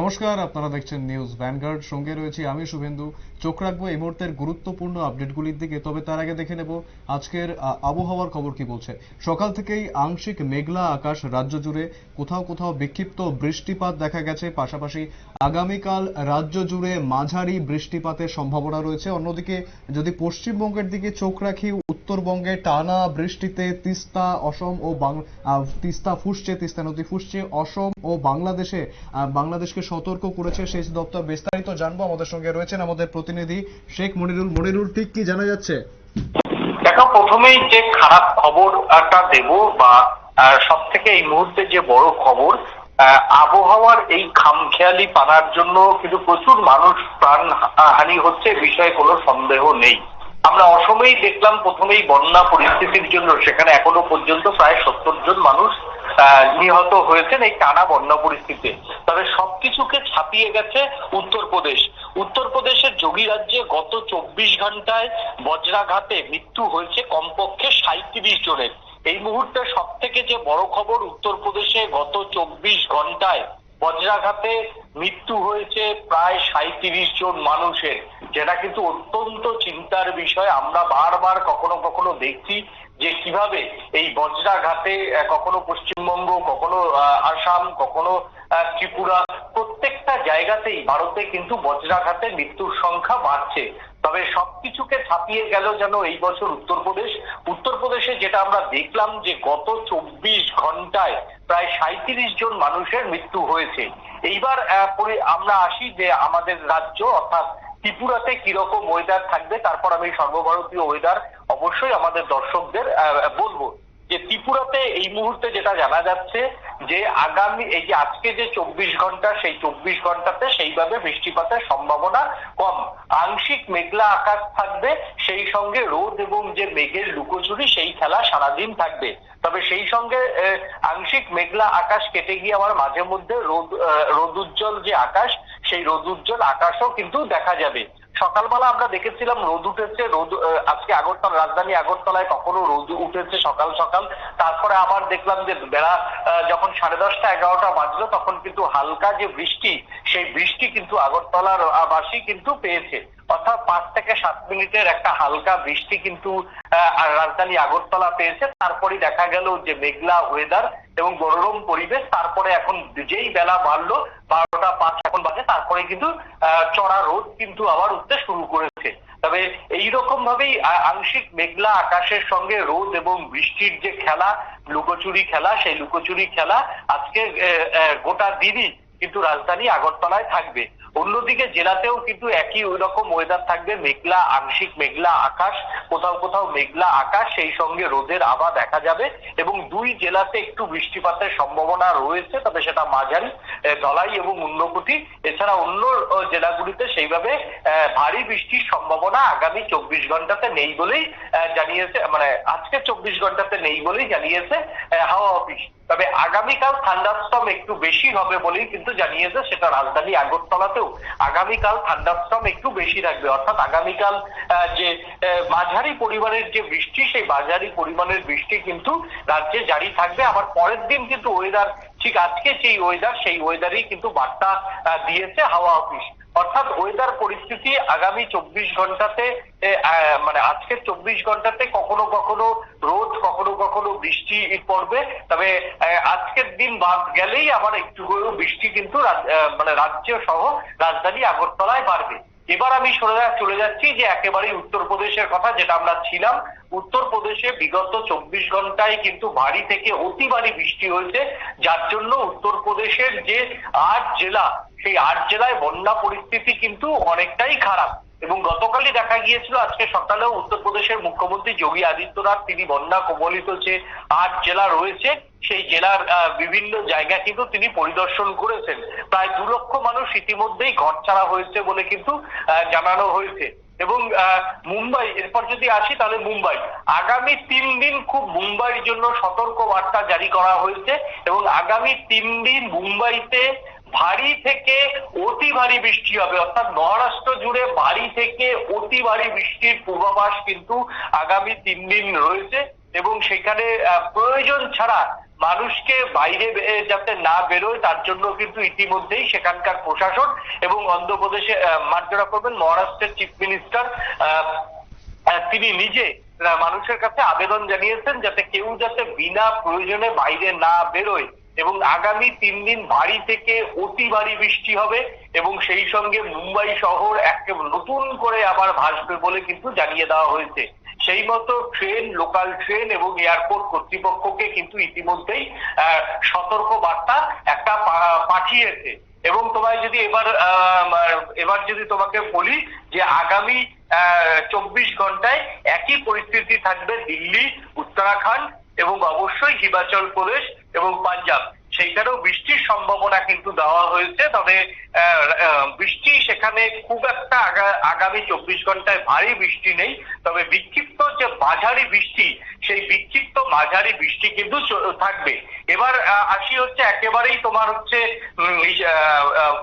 নমস্কার, আপনারা দেখছেন নিউজ ভ্যানগার্ড সঙ্গে রয়েছি আমি শুভেন্দু। চোখ রাখব এই মুহূর্তের গুরুত্বপূর্ণ আপডেটগুলির দিকে, তবে তার আগে দেখে নেব আজকের আবহাওয়ার খবর কি বলছে। সকাল থেকেই আংশিক মেঘলা আকাশ রাজ্য জুড়ে, কোথাও কোথাও বিক্ষিপ্ত বৃষ্টিপাত দেখা গেছে। পাশাপাশি আগামীকাল রাজ্য জুড়ে মাঝারি বৃষ্টিপাতের সম্ভাবনা রয়েছে। অন্যদিকে যদি পশ্চিমবঙ্গের দিকে চোখ রাখি, উত্তরবঙ্গে টানা বৃষ্টিতে তিস্তা, অসম ও তিস্তা ফুসছে, তিস্তা নদী ফুসছে। অসম ও বাংলাদেশে বাংলাদেশকে সতর্ক করেছে সেচ দপ্তর। বিস্তারিত জানব, আমাদের সঙ্গে রয়েছেন আমাদের প্রতিনিধি শেখ মনিরুল। মনিরুল, ঠিক কি জানা যাচ্ছে? দেখো, প্রথমেই যে খারাপ খবরটা দেব বা সব থেকে এই মুহূর্তে যে বড় খবর আবহাওয়ার এই খামখেয়ালি পানার জন্য কিন্তু প্রচুর মানুষ প্রাণ হানি হচ্ছে বিষয়ে কোনো সন্দেহ নেই। আমরা অসমেই দেখলাম প্রথমেই বন্যা পরিস্থিতির জন্য, সেখানে এখনও পর্যন্ত প্রায় সত্তর জন মানুষ নিহত হয়েছেন এই টানা বন্যা পরিস্থিতিতে। তবে সবকিছুকে ছাপিয়ে গেছে উত্তরপ্রদেশ। উত্তরপ্রদেশের যোগী রাজ্যে গত চব্বিশ ঘন্টায় বজ্রাঘাতে মৃত্যু হয়েছে কমপক্ষে সাঁত্রিশ জনের। এই মুহূর্তে সব থেকে যে বড় খবর উত্তরপ্রদেশে গত চব্বিশ ঘন্টায় বজ্রাঘাতে মৃত্যু হয়েছে প্রায় সাঁত্রিশ জন মানুষের। যেটা কিন্তু অত্যন্ত চিন্তার বিষয়। আমরা বারবার কখনো কখনো দেখছি যে কীভাবে এই বজ্রাঘাতে কখনো পশ্চিমবঙ্গ, কখনো আসাম, কখনো ত্রিপুরা, প্রত্যেকটা জায়গাতেই ভারতে কিন্তু বজ্রাঘাতে মৃত্যুর সংখ্যা বাড়ছে। তবে সবকিছুকে ছাপিয়ে গেল যেন এই বছর উত্তরপ্রদেশ। উত্তরপ্রদেশে যেটা আমরা দেখলাম যে গত চব্বিশ ঘন্টায় প্রায় সাঁত্রিশ জন মানুষের মৃত্যু হয়েছে। এইবার আমরা আসি যে আমাদের রাজ্য, অর্থাৎ ত্রিপুরাতে কীরকম ওয়েদার থাকবে তারপর আমি সর্বভারতীয় ওয়েদার অবশ্যই আমাদের দর্শকদের বলব। যে ত্রিপুরাতে এই মুহূর্তে যেটা জানা যাচ্ছে যে আগামী এই যে আজকে যে চব্বিশ ঘণ্টা সেই চব্বিশ ঘন্টাতে সেইভাবে বৃষ্টিপাতের সম্ভাবনা কম। আংশিক মেঘলা আকাশ থাকবে সেই সঙ্গে রোদ এবং যে মেঘের লুকোচুরি সেই খেলা সারাদিন থাকবে। তবে সেই সঙ্গে আংশিক মেঘলা আকাশ কেটে গিয়ে আমার মাঝে মধ্যে রোদ আহ, রোদুজ্জ্বল যে আকাশ সেই রোদুজ্জ্বল আকাশও কিন্তু দেখা যাবে। সকালবেলা আমরা দেখেছিলাম রোদ উঠেছে রোদ আজকে আগরতলা রাজধানী আগরতলায় কখনো রোদ উঠেছে সকাল সকাল। তারপরে আবার দেখলাম যে বেলা যখন সাড়ে দশটা এগারোটা বাজলো, তখন কিন্তু হালকা যে বৃষ্টি, সেই বৃষ্টি কিন্তু আগরতলার বাসী কিন্তু পেয়েছে। অর্থাৎ পাঁচ থেকে সাত মিনিটের একটা হালকা বৃষ্টি কিন্তু রাজধানী আগরতলা পেয়েছে। তারপরে দেখা গেল যে মেঘলা ওয়েদার এবং গরম পরিবেশ। তারপরে এখন যেই বেলা বাড়লো, বারোটা পাঁচ এখন বাজে। তারপরে কিন্তু চড়া রোদ কিন্তু আবার উঠতে শুরু করেছে। তবে এইরকম ভাবেই আংশিক মেঘলা আকাশের সঙ্গে রোদ এবং বৃষ্টির যে খেলা, লুকোচুরি খেলা, সেই লুকোচুরি খেলা আজকে গোটা দিনই কিন্তু রাজধানী আগরতলায় থাকবে। অন্যদিকে জেলাতেও কিন্তু একই ওই রকম ওয়েদার থাকবে, মেঘলা আংশিক মেঘলা আকাশ, কোথাও কোথাও মেঘলা আকাশ, সেই সঙ্গে রোদের আভা দেখা যাবে এবং দুই জেলাতে একটু বৃষ্টিপাতের সম্ভাবনা রয়েছে, তবে সেটা মাঝারি ধলাই এবং উন্নকুটি। এছাড়া অন্য জেলাগুলিতে সেইভাবে ভারী বৃষ্টির সম্ভাবনা আগামী চব্বিশ ঘন্টাতে নেই বলেই জানিয়েছে মানে আজকে চব্বিশ ঘন্টাতে নেই বলেই জানিয়েছে হাওয়া অফিস। তবে আগামীকাল থান্ডারস্টর্ম একটু বেশি হবে বলেই কিন্তু জানিয়েছে, সেটা রাজধানী আগরতলাতেও। আগামীকাল থান্ডারস্টর্ম একটু বেশি থাকবে। অর্থাৎ আগামীকাল যে মাঝারি পরিমাণের যে বৃষ্টি, সেই মাঝারি পরিমাণের বৃষ্টি কিন্তু রাজ্যে জারি থাকবে। আবার পরের দিন কিন্তু ওয়েদার ঠিক আজকে যেই ওয়েদার সেই ওয়েদারই কিন্তু বার্তা দিয়েছে হাওয়া অফিস অর্থাৎ ওয়েদার পরিস্থিতি আগামী চব্বিশ ঘন্টাতে মানে আজকের চব্বিশ ঘন্টাতে কখনো কখনো রোদ কখনো বৃষ্টি পড়বে, তবে আজকের দিন বাদ গেলেই আবার একটু বৃষ্টি কিন্তু মানে রাজ্য সহ রাজধানী আগরতলায় বাড়বে। এবার আমি সরে চলে যাচ্ছি যে একেবারেই উত্তরপ্রদেশের কথা, যেটা আমরা ছিলাম। উত্তরপ্রদেশে বিগত চব্বিশ ঘন্টায় কিন্তু ভারী থেকে অতি ভারী বৃষ্টি হয়েছে। যার জন্য উত্তরপ্রদেশের যে আট জেলা, সেই আট জেলায় বন্যা পরিস্থিতি কিন্তু অনেকটাই খারাপ। এবং গতকালই দেখা গিয়েছিল, আজকে সকালেও উত্তরপ্রদেশের মুখ্যমন্ত্রী যোগী আদিত্যনাথ, তিনি বন্যা কবলিত যে আট জেলা রয়েছে, সেই জেলার বিভিন্ন জায়গা কিন্তু তিনি পরিদর্শন করেছেন। প্রায় দু লক্ষ মানুষ ইতিমধ্যেই ঘর ছাড়া হয়েছে বলে কিন্তু জানানো হয়েছে। এবং মুম্বাই, এরপর যদি আসি তাহলে মুম্বাই। আগামী তিন দিন খুব মুম্বাইয়ের জন্য সতর্ক বার্তা জারি করা হয়েছে এবং আগামী তিন দিন মুম্বাইতে ভারী থেকে অতি ভারী বৃষ্টি হবে। অর্থাৎ মহারাষ্ট্র জুড়ে ভারী থেকে অতি ভারী বৃষ্টির পূর্বাভাস কিন্তু আগামী তিন দিন রয়েছে এবং সেখানে প্রয়োজন ছাড়া মানুষকে বাইরে যাতে না বেরোয়, তার জন্য কিন্তু ইতিমধ্যেই সেখানকার প্রশাসন এবং অন্ধ্রপ্রদেশে মার্জনা করবেন মহারাষ্ট্রের চিফ মিনিস্টার তিনি নিজে মানুষের কাছে আবেদন জানিয়েছেন যাতে কেউ যাতে বিনা প্রয়োজনে বাইরে না বেরোয়। এবং আগামী তিন দিন ভারী থেকে অতি ভারী বৃষ্টি হবে এবং সেই সঙ্গে মুম্বাই শহর একে নতুন করে আবার ভাসবে বলে কিন্তু জানিয়ে দেওয়া হয়েছে। সেই মতো ট্রেন, লোকাল ট্রেন এবং এয়ারপোর্ট কর্তৃপক্ষকে কিন্তু ইতিমধ্যেই সতর্ক বার্তা একটা পাঠিয়েছে। এবং তোমায় যদি এবার এবার যদি তোমাকে বলি যে আগামী চব্বিশ ঘন্টায় একই পরিস্থিতি থাকবে দিল্লি, উত্তরাখণ্ড এবং অবশ্যই হিমাচল প্রদেশ এবং পাঞ্জাব, সেইখানেও বৃষ্টির সম্ভাবনা কিন্তু দেওয়া হয়েছে। তবে বৃষ্টি সেখানে খুব একটা আগামী চব্বিশ ঘন্টায় ভারী বৃষ্টি নেই। তবে বিক্ষিপ্ত যে মাঝারি বৃষ্টি, সেই বিক্ষিপ্ত মাঝারি বৃষ্টি কিন্তু থাকবে। এবার আসি হচ্ছে একেবারেই তোমার হচ্ছে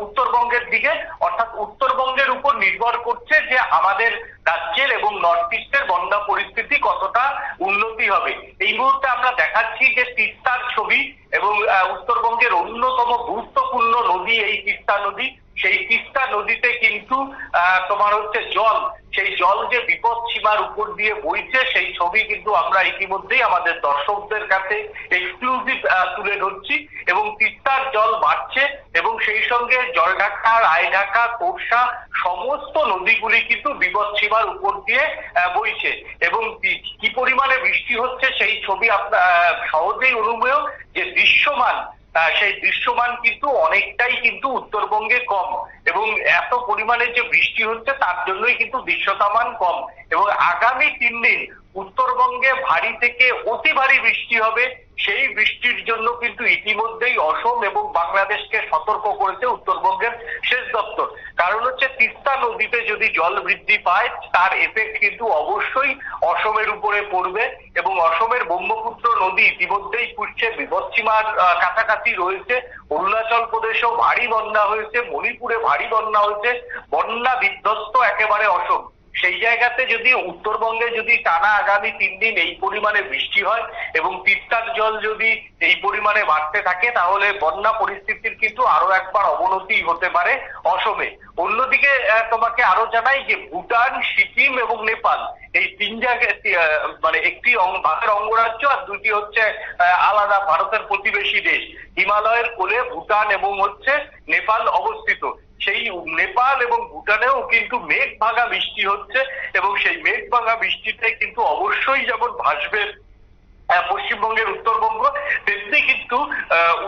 উত্তরবঙ্গের দিকে। অর্থাৎ উত্তরবঙ্গের উপর নির্ভর করছে যে আমাদের রাজ্যের এবং নর্থ ইস্টের বন্যা পরিস্থিতি কতটা উন্নতি হবে? এই মুহূর্তে আমরা দেখাচ্ছি যে তিস্তার ছবি এবং উত্তরবঙ্গের অন্যতম গুরুত্বপূর্ণ নদী এই তিস্তা নদী। সেই তিস্তা নদীতে কিন্তু তোমার হচ্ছে জল। সেই জল যে বিপদ সীমার উপর দিয়ে বইছে, সেই ছবি কিন্তু আমরা ইতিমধ্যেই আমাদের দর্শকদের কাছে এক্সক্লুসিভ তুলে ধরছি এবং তিস্তার জল বাড়ছে এবং সেই সঙ্গে জলঢাকা, রায়ঢাকা তোরসা সমস্ত নদীগুলি কিন্তু বিপদ সীমার উপর দিয়ে বইছে। এবং কি- পরিমাণে বৃষ্টি হচ্ছে সেই ছবি আপনার সহজেই অনুমেয় যে দৃশ্যমান সেই দৃশ্যমান কিন্তু অনেকটাই কিন্তু উত্তরবঙ্গে কম এবং এত পরিমাণে যে বৃষ্টি হচ্ছে তার জন্যই কিন্তু দৃশ্যতামান কম এবং আগামী তিন দিন উত্তরবঙ্গে ভারী থেকে অতি ভারী বৃষ্টি হবে। সেই বৃষ্টির জন্য কিন্তু ইতিমধ্যেই অসম এবং বাংলাদেশকে সতর্ক করেছে উত্তরবঙ্গের শেষ দপ্তর। কারণ হচ্ছে তিস্তা নদীতে যদি জল বৃদ্ধি পায়, তার এফেক্ট কিন্তু অবশ্যই অসমের উপরে পড়বে এবং অসমের ব্রহ্মপুত্র নদী ইতিমধ্যেই পুষছে বিপদসীমার কাছাকাছি রয়েছে। অরুণাচল প্রদেশেও ভারী বন্যা হয়েছে, মণিপুরে ভারী বন্যা হয়েছে। বন্যা বিধ্বস্ত একেবারে অসম। সেই জায়গাতে যদি উত্তরবঙ্গে যদি টানা আগামী তিন দিন এই পরিমাণে বৃষ্টি হয় এবং তিস্তার জল যদি এই পরিমাণে বাড়তে থাকে, তাহলে বন্যা পরিস্থিতির কিন্তু আরও একবার অবনতি হতে পারে অসমে। অন্যদিকে তোমাকে আরও জানাই যে ভুটান, সিকিম এবং নেপাল এই তিন জায়গায় মানে একটি ভারতের অঙ্গরাজ্য আর দুটি হচ্ছে আলাদা ভারতের প্রতিবেশী দেশ। হিমালয়ের কোলে ভুটান এবং হচ্ছে নেপাল অবস্থিত। ভুটানেও কিন্তু মেঘ ভাঙা বৃষ্টি হচ্ছে এবং সেই মেঘ ভাঙা বৃষ্টিতে কিন্তু অবশ্যই যেমন ভাসবে পশ্চিমবঙ্গের উত্তরবঙ্গ। তেমনি কিন্তু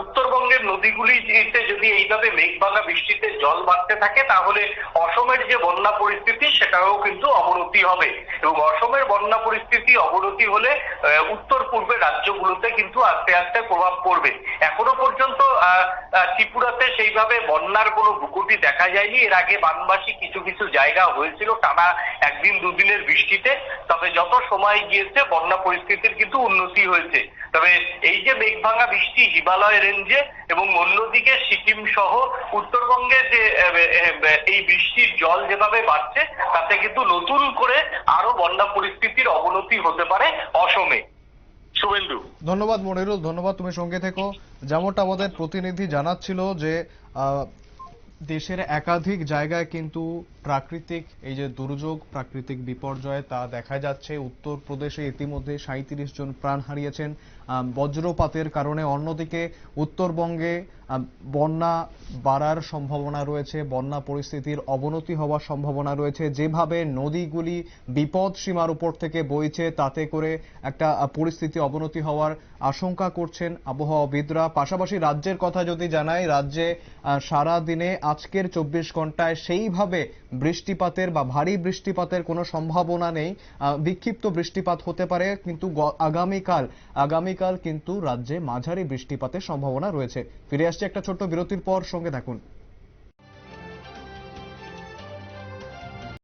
উত্তরবঙ্গের নদীগুলিতে যদি এইভাবে মেঘভাঙা বৃষ্টিতে জল বাড়তে থাকে, তাহলে অসমের যে বন্যা পরিস্থিতি, সেটাও কিন্তু অবনতি হবে। এবং অসমের বন্যা পরিস্থিতি অবনতি হলে উত্তর পূর্বের রাজ্যগুলোতে কিন্তু আস্তে আস্তে প্রভাব পড়বে। এখনও পর্যন্ত ত্রিপুরাতে সেইভাবে বন্যার কোনো ভূকুটি দেখা যায়নি। এর আগে বানবাসী কিছু কিছু জায়গা হয়েছিল টানা একদিন দুদিনের বৃষ্টিতে। তবে যত সময় গিয়েছে, বন্যা পরিস্থিতির কিন্তু উন্নতি হয়েছে। তবে এই যে মেঘভাঙা বৃষ্টি হিমালয় রেঞ্জে এবং অন্যদিকে সিকিম সহ উত্তরবঙ্গে যে এই বৃষ্টির জল যেভাবে বাড়ছে, তাতে কিন্তু নতুন করে আরও বন্যা পরিস্থিতির অবনতি হতে পারে অসমে। শুভেন্দু। ধন্যবাদ মনিরুল, ধন্যবাদ, তুমি সঙ্গে থেকো। যেমনটা আমাদের প্রতিনিধি জানাচ্ছিল যে দেশের একাধিক জায়গায় কিন্তু প্রাকৃতিক, এই যে দুর্যোগ, প্রাকৃতিক বিপর্যয় তা দেখা যাচ্ছে। উত্তরপ্রদেশে ইতিমধ্যে সাঁইত্রিশ জন প্রাণ হারিয়েছেন। বজ্রপাতের কারণে অন্যদিকে উত্তরবঙ্গে বন্যা বাড়ার সম্ভাবনা রয়েছে, বন্যা পরিস্থিতির অবনতি হওয়ার সম্ভাবনা রয়েছে। যেভাবে নদীগুলি বিপদ সীমার উপর থেকে বইছে, তাতে করে একটা পরিস্থিতি অবনতি হওয়ার আশঙ্কা করছেন আবহাওয়াবিদরা। পাশাপাশি রাজ্যের কথা যদি জানাই, রাজ্যে সারা দিনে আজকের চব্বিশ ঘন্টায় সেইভাবে বৃষ্টিপাতের বা ভারী বৃষ্টিপাতের কোনো সম্ভাবনা নেই। বিক্ষিপ্ত বৃষ্টিপাত হতে পারে, কিন্তু আগামীকাল আগামীকাল আগামীকাল কিন্তু রাজ্যে মাঝারি বৃষ্টিপাতের সম্ভাবনা রয়েছে। ফিরে আসছে একটা ছোট্ট বিরতির পর, সঙ্গে থাকুন।